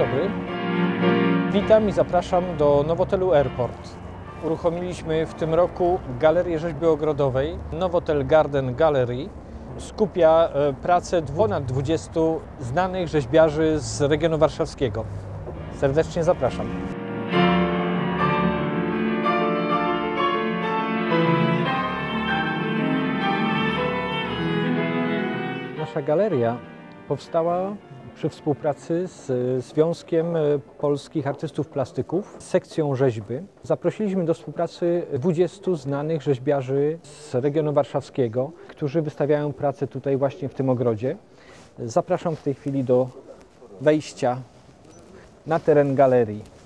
dobry. Witam i zapraszam do Nowotelu Airport. Uruchomiliśmy w tym roku galerię rzeźby ogrodowej Nowotel Garden Gallery. Skupia e, pracę ponad 20 znanych rzeźbiarzy z regionu warszawskiego. Serdecznie zapraszam. Nasza galeria powstała przy współpracy z Związkiem Polskich Artystów Plastyków, sekcją rzeźby. Zaprosiliśmy do współpracy 20 znanych rzeźbiarzy z regionu warszawskiego, którzy wystawiają pracę tutaj właśnie w tym ogrodzie. Zapraszam w tej chwili do wejścia na teren galerii.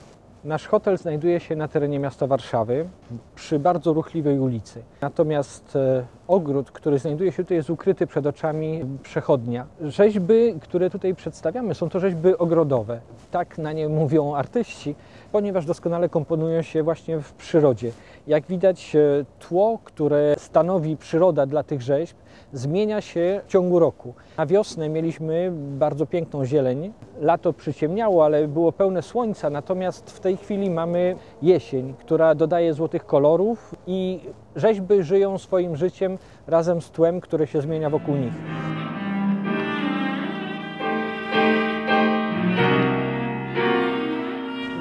Nasz hotel znajduje się na terenie miasta Warszawy, przy bardzo ruchliwej ulicy. Natomiast e, ogród, który znajduje się tutaj, jest ukryty przed oczami przechodnia. Rzeźby, które tutaj przedstawiamy, są to rzeźby ogrodowe. Tak na nie mówią artyści, ponieważ doskonale komponują się właśnie w przyrodzie. Jak widać, e, tło, które stanowi przyroda dla tych rzeźb, zmienia się w ciągu roku. Na wiosnę mieliśmy bardzo piękną zieleń. Lato przyciemniało, ale było pełne słońca, natomiast w tej chwili mamy jesień, która dodaje złotych kolorów i rzeźby żyją swoim życiem razem z tłem, które się zmienia wokół nich.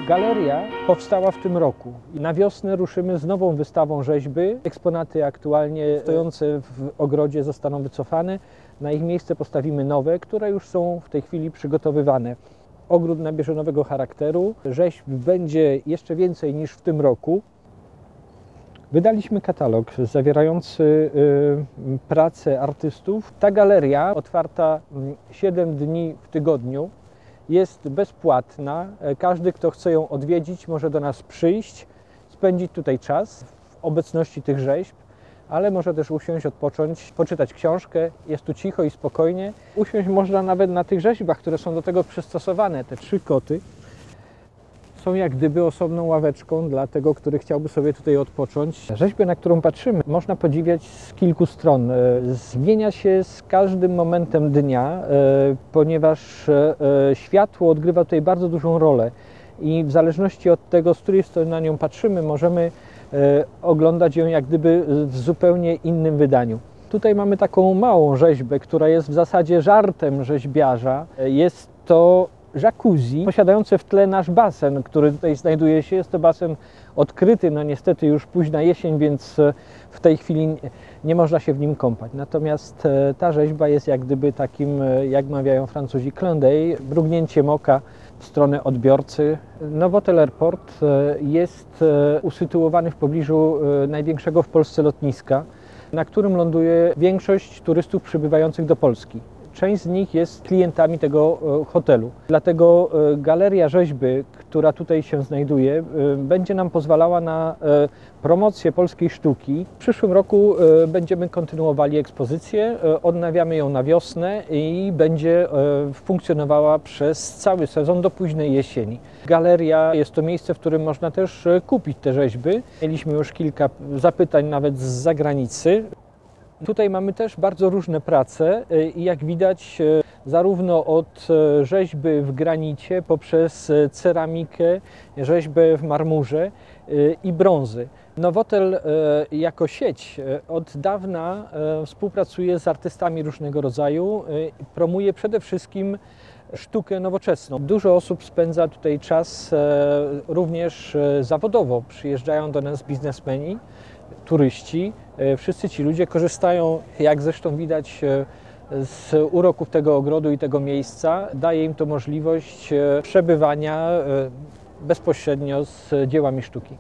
Galeria powstała w tym roku. Na wiosnę ruszymy z nową wystawą rzeźby. Eksponaty aktualnie stojące w ogrodzie zostaną wycofane. Na ich miejsce postawimy nowe, które już są w tej chwili przygotowywane. Ogród nabierze nowego charakteru. Rzeźb będzie jeszcze więcej niż w tym roku. Wydaliśmy katalog zawierający y, pracę artystów. Ta galeria, otwarta 7 dni w tygodniu, jest bezpłatna. Każdy, kto chce ją odwiedzić, może do nas przyjść, spędzić tutaj czas w obecności tych rzeźb, ale może też usiąść, odpocząć, poczytać książkę. Jest tu cicho i spokojnie. Usiąść można nawet na tych rzeźbach, które są do tego przystosowane. Te trzy koty są jak gdyby osobną ławeczką dla tego, który chciałby sobie tutaj odpocząć. Rzeźbę, na którą patrzymy, można podziwiać z kilku stron. E, zmienia się z każdym momentem dnia, e, ponieważ e, światło odgrywa tutaj bardzo dużą rolę i w zależności od tego, z której strony na nią patrzymy, możemy oglądać ją jak gdyby w zupełnie innym wydaniu. Tutaj mamy taką małą rzeźbę, która jest w zasadzie żartem rzeźbiarza. Jest to jacuzzi posiadające w tle nasz basen, który tutaj znajduje się. Jest to basen odkryty, no niestety już późna jesień, więc e, w tej chwili nie można się w nim kąpać. Natomiast e, ta rzeźba jest jak gdyby takim, e, jak mawiają Francuzi, d'œil, mrugnięciem oka w stronę odbiorcy. Nowotel Airport jest usytuowany w pobliżu największego w Polsce lotniska, na którym ląduje większość turystów przybywających do Polski część z nich jest klientami tego e, hotelu. Dlatego e, galeria rzeźby, która tutaj się znajduje, e, będzie nam pozwalała na promocję polskiej sztuki. W przyszłym roku będziemy kontynuowali ekspozycję, odnawiamy ją na wiosnę i będzie funkcjonowała przez cały sezon do późnej jesieni. Galeria jest to miejsce, w którym można też kupić te rzeźby. Mieliśmy już kilka zapytań nawet z zagranicy. Tutaj mamy też bardzo różne prace e, i jak widać e, zarówno od e, rzeźby w granicie poprzez ceramikę, rzeźbę w marmurze i brązy. Nowotel jako sieć od dawna współpracuje z artystami różnego rodzaju, promuje przede wszystkim sztukę nowoczesną. Dużo osób spędza tutaj czas również zawodowo. Przyjeżdżają do nas biznesmeni, turyści, e, wszyscy ci ludzie korzystają, jak zresztą widać, e, z uroków tego ogrodu i tego miejsca. Daje im to możliwość e, przebywania bezpośrednio z dziełami sztuki.